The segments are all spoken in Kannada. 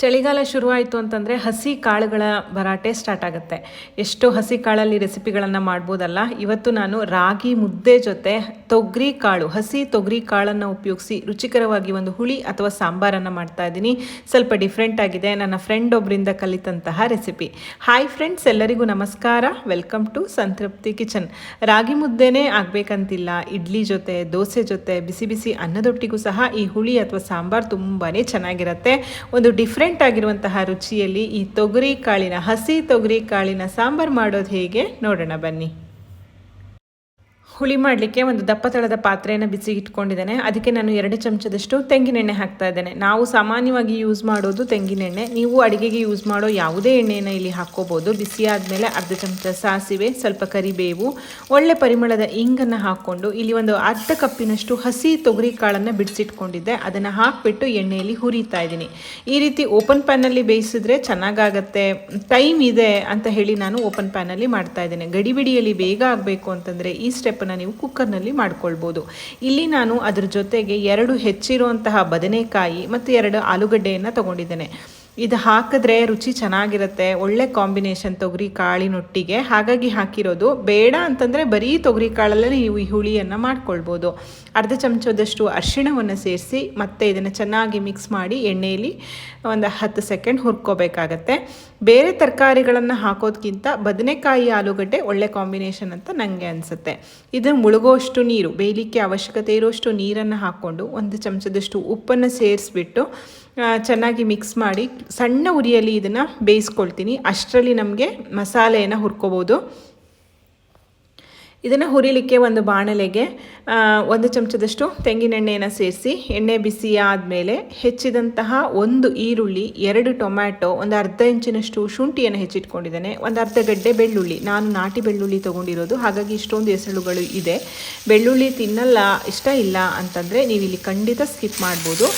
ಚಳಿಗಾಲ ಶುರುವಾಯಿತು ಅಂತಂದರೆ ಹಸಿ ಕಾಳುಗಳ ಭರಾಟೆ ಸ್ಟಾರ್ಟ್ ಆಗುತ್ತೆ. ಎಷ್ಟು ಹಸಿ ಕಾಳಲ್ಲಿ ರೆಸಿಪಿಗಳನ್ನು ಮಾಡ್ಬೋದಲ್ಲ? ಇವತ್ತು ನಾನು ರಾಗಿ ಮುದ್ದೆ ಜೊತೆ ತೊಗರಿ ಕಾಳು, ಹಸಿ ತೊಗರಿ ಕಾಳನ್ನು ಉಪಯೋಗಿಸಿ ರುಚಿಕರವಾಗಿ ಒಂದು ಹುಳಿ ಅಥವಾ ಸಾಂಬಾರನ್ನು ಮಾಡ್ತಾ ಇದ್ದೀನಿ. ಸ್ವಲ್ಪ ಡಿಫ್ರೆಂಟ್ ಆಗಿದೆ. ನನ್ನ ಫ್ರೆಂಡ್ ಒಬ್ಬರಿಂದ ಕಲಿತಂತಹ ರೆಸಿಪಿ ಹಾಯ್ ಫ್ರೆಂಡ್ಸ್ ಎಲ್ಲರಿಗೂ ನಮಸ್ಕಾರ. ವೆಲ್ಕಮ್ ಟು ಸಂತೃಪ್ತಿ ಕಿಚನ್ ರಾಗಿ ಮುದ್ದೆನೇ ಆಗಬೇಕಂತಿಲ್ಲ. ಇಡ್ಲಿ ಜೊತೆ, ದೋಸೆ ಜೊತೆ, ಬಿಸಿ ಬಿಸಿ ಅನ್ನದೊಟ್ಟಿಗೂ ಸಹ ಈ ಹುಳಿ ಅಥವಾ ಸಾಂಬಾರು ತುಂಬಾ ಚೆನ್ನಾಗಿರುತ್ತೆ. ಒಂದು ಡಿಫ್ರೆಂಟ್ ಆಗಿರುವಂತಹ ರುಚಿಯಲ್ಲಿ ಈ ತೊಗರಿ ಕಾಳಿನ ಹಸಿ ತೊಗರಿ ಕಾಳಿನ ಸಾಂಬಾರು ಮಾಡೋದು ಹೇಗೆ? ನೋಡೋಣ ಬನ್ನಿ. ಹುಳಿ ಮಾಡಲಿಕ್ಕೆ ಒಂದು ದಪ್ಪ ತಳದ ಪಾತ್ರೆಯನ್ನು ಬಿಸಿ ಇಟ್ಕೊಂಡಿದ್ದೇನೆ. ಅದಕ್ಕೆ ನಾನು ಎರಡು ಚಮಚದಷ್ಟು ತೆಂಗಿನೆಣ್ಣೆ ಹಾಕ್ತಾ ಇದ್ದೇನೆ. ನಾವು ಸಾಮಾನ್ಯವಾಗಿ ಯೂಸ್ ಮಾಡೋದು ತೆಂಗಿನೆಣ್ಣೆ ನೀವು ಅಡುಗೆಗೆ ಯೂಸ್ ಮಾಡೋ ಯಾವುದೇ ಎಣ್ಣೆಯನ್ನು ಇಲ್ಲಿ ಹಾಕ್ಕೋಬೋದು. ಬಿಸಿ ಆದಮೇಲೆ ಅರ್ಧ ಚಮಚ ಸಾಸಿವೆ, ಸ್ವಲ್ಪ ಕರಿಬೇವು, ಒಳ್ಳೆ ಪರಿಮಳದ ಇಂಗನ್ನು ಹಾಕ್ಕೊಂಡು ಇಲ್ಲಿ ಒಂದು ಅರ್ಧ ಕಪ್ಪಿನಷ್ಟು ಹಸಿ ತೊಗರಿ ಕಾಳನ್ನು ಬಿಡಿಸಿಟ್ಕೊಂಡಿದ್ದೆ. ಅದನ್ನು ಹಾಕಿಬಿಟ್ಟು ಎಣ್ಣೆಯಲ್ಲಿ ಹುರಿತಾ ಇದ್ದೀನಿ. ಈ ರೀತಿ ಓಪನ್ ಪ್ಯಾನಲ್ಲಿ ಬೇಯಿಸಿದ್ರೆ ಚೆನ್ನಾಗಾಗತ್ತೆ. ಟೈಮ್ ಇದೆ ಅಂತ ಹೇಳಿ ನಾನು ಓಪನ್ ಪ್ಯಾನಲ್ಲಿ ಮಾಡ್ತಾ ಇದ್ದೇನೆ. ಗಡಿಬಿಡಿಯಲ್ಲಿ ಬೇಗ ಆಗಬೇಕು ಅಂತಂದರೆ ಈ ಸ್ಟೆಪ್ಪನ್ನು ನೀವು ಕುಕ್ಕರ್ನಲ್ಲಿ ಮಾಡ್ಕೊಳ್ಬೋದು. ಇಲ್ಲಿ ನಾನು ಅದರ ಜೊತೆಗೆ ಎರಡು ಹೆಚ್ಚಿರುವಂತಹ ಬದನೆಕಾಯಿ ಮತ್ತು ಎರಡು ಆಲೂಗಡ್ಡೆಯನ್ನು ತಗೊಂಡಿದ್ದೇನೆ. ಇದು ಹಾಕಿದ್ರೆ ರುಚಿ ಚೆನ್ನಾಗಿರುತ್ತೆ, ಒಳ್ಳೆ ಕಾಂಬಿನೇಷನ್ ತೊಗರಿ ಕಾಳಿನೊಟ್ಟಿಗೆ. ಹಾಗಾಗಿ ಹಾಕಿರೋದು ಬೇಡ ಅಂತಂದರೆ ಬರೀ ತೊಗರಿ ಕಾಳಲ್ಲೇ ನೀವು ಈ ಹುಳಿಯನ್ನು ಮಾಡ್ಕೊಳ್ಬೋದು. ಅರ್ಧ ಚಮಚದಷ್ಟು ಅರಿಶಿಣವನ್ನು ಸೇರಿಸಿ ಮತ್ತೆ ಇದನ್ನು ಚೆನ್ನಾಗಿ ಮಿಕ್ಸ್ ಮಾಡಿ ಎಣ್ಣೆಯಲ್ಲಿ ಒಂದು ಹತ್ತು ಸೆಕೆಂಡ್ ಹುರ್ಕೋಬೇಕಾಗತ್ತೆ. ಬೇರೆ ತರಕಾರಿಗಳನ್ನು ಹಾಕೋದಕ್ಕಿಂತ ಬದನೆಕಾಯಿ ಆಲೂಗಡ್ಡೆ ಒಳ್ಳೆ ಕಾಂಬಿನೇಷನ್ ಅಂತ ನನಗೆ ಅನಿಸುತ್ತೆ. ಇದು ಮುಳುಗೋಷ್ಟು ನೀರು, ಬೇಯಲಿಕ್ಕೆ ಅವಶ್ಯಕತೆ ಇರೋಷ್ಟು ನೀರನ್ನು ಹಾಕ್ಕೊಂಡು ಒಂದು ಚಮಚದಷ್ಟು ಉಪ್ಪನ್ನು ಸೇರಿಸ್ಬಿಟ್ಟು ಚೆನ್ನಾಗಿ ಮಿಕ್ಸ್ ಮಾಡಿ ಸಣ್ಣ ಉರಿಯಲ್ಲಿ ಇದನ್ನು ಬೇಯಿಸ್ಕೊಳ್ತೀನಿ. ಅಷ್ಟರಲ್ಲಿ ನಮಗೆ ಮಸಾಲೆಯನ್ನು ಹುರ್ಕೋಬೋದು. ಇದನ್ನು ಹುರಿಲಿಕ್ಕೆ ಒಂದು ಬಾಣಲೆಗೆ ಒಂದು ಚಮಚದಷ್ಟು ತೆಂಗಿನೆಣ್ಣೆಯನ್ನು ಸೇರಿಸಿ, ಎಣ್ಣೆ ಬಿಸಿ ಆದಮೇಲೆ ಹೆಚ್ಚಿದಂತಹ ಒಂದು ಈರುಳ್ಳಿ, ಎರಡು ಟೊಮ್ಯಾಟೊ, ಒಂದು ಅರ್ಧ ಇಂಚಿನಷ್ಟು ಶುಂಠಿಯನ್ನು ಹೆಚ್ಚಿಟ್ಕೊಂಡಿದ್ದೇನೆ. ಒಂದು ಅರ್ಧ ಗಡ್ಡೆ ಬೆಳ್ಳುಳ್ಳಿ. ನಾನು ನಾಟಿ ಬೆಳ್ಳುಳ್ಳಿ ತೊಗೊಂಡಿರೋದು. ಹಾಗಾಗಿ ಇಷ್ಟೊಂದು ಹೆಸರುಗಳು ಇದೆ. ಬೆಳ್ಳುಳ್ಳಿ ತಿನ್ನಲ್ಲ, ಇಷ್ಟ ಇಲ್ಲ ಅಂತಂದರೆ ನೀವು ಇಲ್ಲಿ ಖಂಡಿತ ಸ್ಕಿಪ್ ಮಾಡ್ಬೋದು.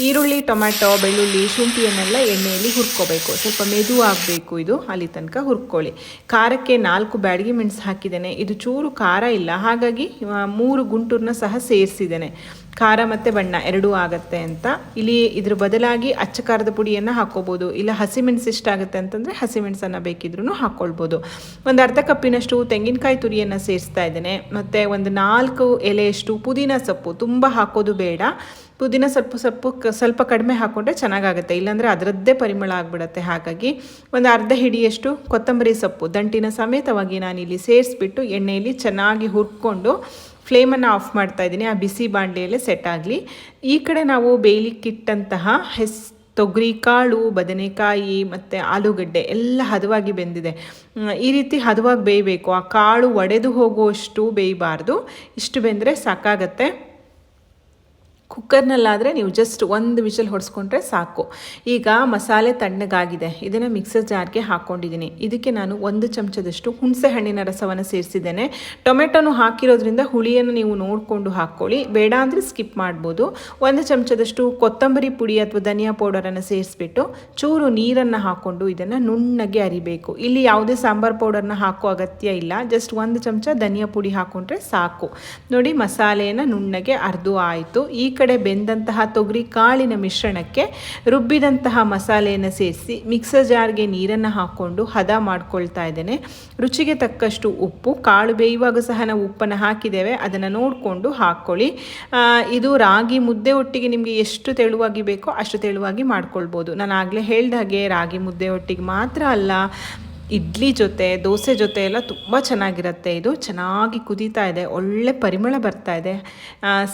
ಈರುಳ್ಳಿ, ಟೊಮ್ಯಾಟೊ, ಬೆಳ್ಳುಳ್ಳಿ, ಶುಂಠಿಯನ್ನೆಲ್ಲ ಎಣ್ಣೆಯಲ್ಲಿ ಹುರ್ಕೋಬೇಕು. ಸ್ವಲ್ಪ ಮೆದು ಆಗಬೇಕು ಇದು, ಅಲ್ಲಿ ತನಕ ಹುರ್ಕೊಳ್ಳಿ. ಖಾರಕ್ಕೆ ನಾಲ್ಕು ಬ್ಯಾಡಗಿ ಮೆಣಸು ಹಾಕಿದ್ದೇನೆ. ಇದು ಚೂರು ಖಾರ ಇಲ್ಲ. ಹಾಗಾಗಿ ಮೂರು ಗುಂಟೂರನ್ನ ಸಹ ಸೇರಿಸಿದ್ದೇನೆ. ಖಾರ ಮತ್ತು ಬಣ್ಣ ಎರಡೂ ಆಗುತ್ತೆ ಅಂತ. ಇಲ್ಲಿ ಇದ್ರ ಬದಲಾಗಿ ಅಚ್ಚ ಖಾರದ ಪುಡಿಯನ್ನು ಹಾಕ್ಕೋಬೋದು ಇಲ್ಲ ಹಸಿಮೆಣಸು ಇಷ್ಟ ಆಗುತ್ತೆ ಅಂತಂದರೆ ಹಸಿಮೆಣಸನ್ನು ಬೇಕಿದ್ರೂ ಹಾಕ್ಕೊಳ್ಬೋದು ಒಂದು ಅರ್ಧ ಕಪ್ಪಿನಷ್ಟು ತೆಂಗಿನಕಾಯಿ ತುರಿಯನ್ನು ಸೇರಿಸ್ತಾ ಇದ್ದೇನೆ. ಮತ್ತು ಒಂದು ನಾಲ್ಕು ಎಲೆಯಷ್ಟು ಪುದೀನ ಸೊಪ್ಪು. ತುಂಬ ಹಾಕೋದು ಬೇಡ. ಪುದೀನ ಸ್ವಲ್ಪ ಸೊಪ್ಪು ಸ್ವಲ್ಪ ಕಡಿಮೆ ಹಾಕ್ಕೊಂಡ್ರೆ ಚೆನ್ನಾಗಾಗುತ್ತೆ. ಇಲ್ಲಾಂದರೆ ಅದರದ್ದೇ ಪರಿಮಳ ಆಗಿಬಿಡುತ್ತೆ. ಹಾಗಾಗಿ ಒಂದು ಅರ್ಧ ಹಿಡಿಯಷ್ಟು ಕೊತ್ತಂಬರಿ ಸೊಪ್ಪು. ದಂಟಿನ ಸಮೇತವಾಗಿ ನಾನು ಇಲ್ಲಿ ಸೇರಿಸ್ಬಿಟ್ಟು ಎಣ್ಣೆಯಲ್ಲಿ ಚೆನ್ನಾಗಿ ಹುರ್ಕೊಂಡು ಫ್ಲೇಮನ್ನು ಆಫ್ ಮಾಡ್ತಾ ಇದ್ದೀನಿ, ಆ ಬಿಸಿ ಬಾಂಡೆಯಲ್ಲೇ ಸೆಟ್ ಆಗಲಿ. ಈ ಕಡೆ ನಾವು ಬೇಯಲಿಕ್ಕಿಟ್ಟಂತಹ ಹೆಸ್ ತೊಗರಿ ಕಾಳು ಬದನೆಕಾಯಿ ಮತ್ತು ಆಲೂಗಡ್ಡೆ ಎಲ್ಲ ಹದವಾಗಿ ಬೆಂದಿದೆ. ಈ ರೀತಿ ಹದವಾಗಿ ಬೇಯಬೇಕು. ಆ ಕಾಳು ಒಡೆದು ಹೋಗುವಷ್ಟು ಬೇಯಬಾರ್ದು. ಇಷ್ಟು ಬೆಂದರೆ ಸಾಕಾಗತ್ತೆ. ಕುಕ್ಕರ್ನಲ್ಲಾದರೆ ನೀವು ಜಸ್ಟ್ ಒಂದು ವಿಷಲ್ ಹೊಡೆಸ್ಕೊಂಡ್ರೆ ಸಾಕು. ಈಗ ಮಸಾಲೆ ತಣ್ಣಗಾಗಿದೆ. ಇದನ್ನು ಮಿಕ್ಸರ್ ಜಾರ್ಗೆ ಹಾಕ್ಕೊಂಡಿದ್ದೀನಿ ಇದಕ್ಕೆ ನಾನು ಒಂದು ಚಮಚದಷ್ಟು ಹುಣಸೆ ಹಣ್ಣಿನ ರಸವನ್ನು ಸೇರಿಸಿದ್ದೇನೆ. ಟೊಮೆಟೊನು ಹಾಕಿರೋದ್ರಿಂದ ಹುಳಿಯನ್ನು ನೀವು ನೋಡಿಕೊಂಡು ಹಾಕ್ಕೊಳ್ಳಿ. ಬೇಡ ಅಂದರೆ ಸ್ಕಿಪ್ ಮಾಡ್ಬೋದು. ಒಂದು ಚಮಚದಷ್ಟು ಕೊತ್ತಂಬರಿ ಪುಡಿ ಅಥವಾ ಧನಿಯಾ ಪೌಡರನ್ನು ಸೇರಿಸ್ಬಿಟ್ಟು ಚೂರು ನೀರನ್ನು ಹಾಕ್ಕೊಂಡು ಇದನ್ನು ನುಣ್ಣಗೆ ಅರಿಬೇಕು. ಇಲ್ಲಿ ಯಾವುದೇ ಸಾಂಬಾರು ಪೌಡರ್ನ ಹಾಕೋ ಅಗತ್ಯ ಇಲ್ಲ. ಜಸ್ಟ್ ಒಂದು ಚಮಚ ಧನಿಯಾ ಪುಡಿ ಹಾಕ್ಕೊಂಡ್ರೆ ಸಾಕು. ನೋಡಿ ಮಸಾಲೆಯನ್ನು ನುಣ್ಣಗೆ ಅರ್ದು ಆಯಿತು. ಈ ಕಡೆ ಬೆಂದಂತಹ ತೊಗರಿ ಕಾಳಿನ ಮಿಶ್ರಣಕ್ಕೆ ರುಬ್ಬಿದಂತಹ ಮಸಾಲೆಯನ್ನು ಸೇರಿಸಿ ಮಿಕ್ಸರ್ ಜಾರ್ಗೆ ನೀರನ್ನು ಹಾಕ್ಕೊಂಡು ಹದ ಮಾಡ್ಕೊಳ್ತಾ ಇದ್ದೇನೆ. ರುಚಿಗೆ ತಕ್ಕಷ್ಟು ಉಪ್ಪು, ಕಾಳು ಬೇಯುವಾಗ ಸಹ ನಾವು ಉಪ್ಪನ್ನು ಹಾಕಿದ್ದೇವೆ. ಅದನ್ನು ನೋಡಿಕೊಂಡು ಹಾಕ್ಕೊಳ್ಳಿ. ಇದು ರಾಗಿ ಮುದ್ದೆ ಒಟ್ಟಿಗೆ ನಿಮಗೆ ಎಷ್ಟು ತೆಳುವಾಗಿ ಬೇಕೋ ಅಷ್ಟು ತೆಳುವಾಗಿ ಮಾಡ್ಕೊಳ್ಬೋದು. ನಾನು ಆಗಲೇ ಹೇಳಿದ ಹಾಗೆ ರಾಗಿ ಮುದ್ದೆ ಒಟ್ಟಿಗೆ ಮಾತ್ರ ಅಲ್ಲ ಇಡ್ಲಿ ಜೊತೆ, ದೋಸೆ ಜೊತೆ ಎಲ್ಲ ತುಂಬ ಚೆನ್ನಾಗಿರುತ್ತೆ. ಇದು ಚೆನ್ನಾಗಿ ಕುದೀತಾ ಇದೆ. ಒಳ್ಳೆ ಪರಿಮಳ ಬರ್ತಾ ಇದೆ.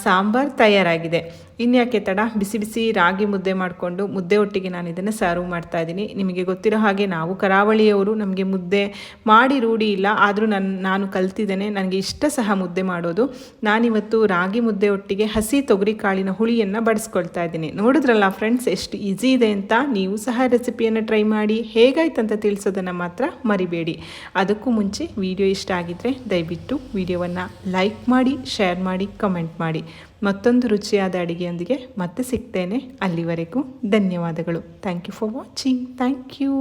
ಸಾಂಬಾರು ತಯಾರಾಗಿದೆ. ಇನ್ಯಾಕೆ ತಡ? ಬಿಸಿ ಬಿಸಿ ರಾಗಿ ಮುದ್ದೆ ಮಾಡಿಕೊಂಡು ಮುದ್ದೆ ಒಟ್ಟಿಗೆ ನಾನು ಇದನ್ನು ಸರ್ವ್ ಮಾಡ್ತಾ ಇದ್ದೀನಿ. ನಿಮಗೆ ಗೊತ್ತಿರೋ ಹಾಗೆ ನಾವು ಕರಾವಳಿಯವರು ನಮಗೆ ಮುದ್ದೆ ಮಾಡಿ ರೂಢಿ ಇಲ್ಲ. ಆದರೂ ನನ್ನ ನಾನು ಕಲ್ತಿದ್ದೇನೆ. ನನಗೆ ಇಷ್ಟ ಸಹ ಮುದ್ದೆ ಮಾಡೋದು. ನಾನಿವತ್ತು ರಾಗಿ ಮುದ್ದೆ ಒಟ್ಟಿಗೆ ಹಸಿ ತೊಗರಿ ಕಾಳಿನ ಹುಳಿಯನ್ನು ಬಡಿಸ್ಕೊಳ್ತಾ ಇದ್ದೀನಿ. ನೋಡಿದ್ರಲ್ಲ ಫ್ರೆಂಡ್ಸ್, ಎಷ್ಟು ಈಸಿ ಇದೆ ಅಂತ? ನೀವು ಸಹ ರೆಸಿಪಿಯನ್ನು ಟ್ರೈ ಮಾಡಿ. ಹೇಗಾಯ್ತಂತ ತಿಳಿಸೋದನ್ನು ಮಾತ್ರ ಮರಿಬೇಡಿ. ಅದಕ್ಕೂ ಮುಂಚೆ ವಿಡಿಯೋ ಇಷ್ಟ ಆಗಿದ್ದರೆ ದಯವಿಟ್ಟು ವಿಡಿಯೋವನ್ನು ಲೈಕ್ ಮಾಡಿ, ಶೇರ್ ಮಾಡಿ, ಕಮೆಂಟ್ ಮಾಡಿ. ಮತ್ತೊಂದು ರುಚಿಯಾದ ಅಡುಗೆಯೊಂದಿಗೆ ಮತ್ತೆ ಸಿಗ್ತೇನೆ ಅಲ್ಲಿವರೆಗೂ. ಧನ್ಯವಾದಗಳು. Thank you for watching. Thank you.